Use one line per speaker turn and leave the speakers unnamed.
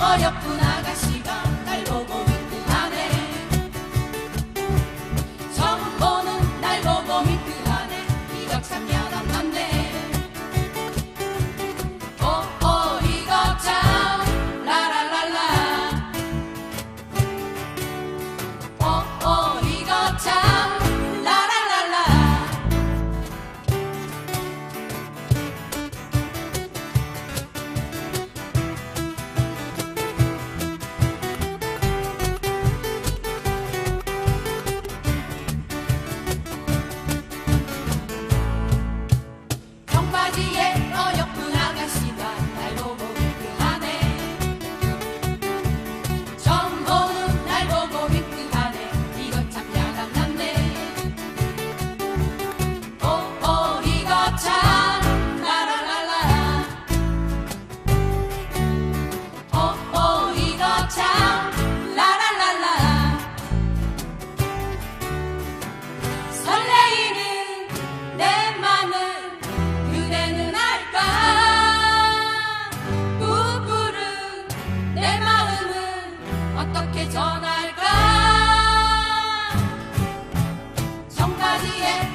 어렵구나 가시 어떻게 전할까? 정가지에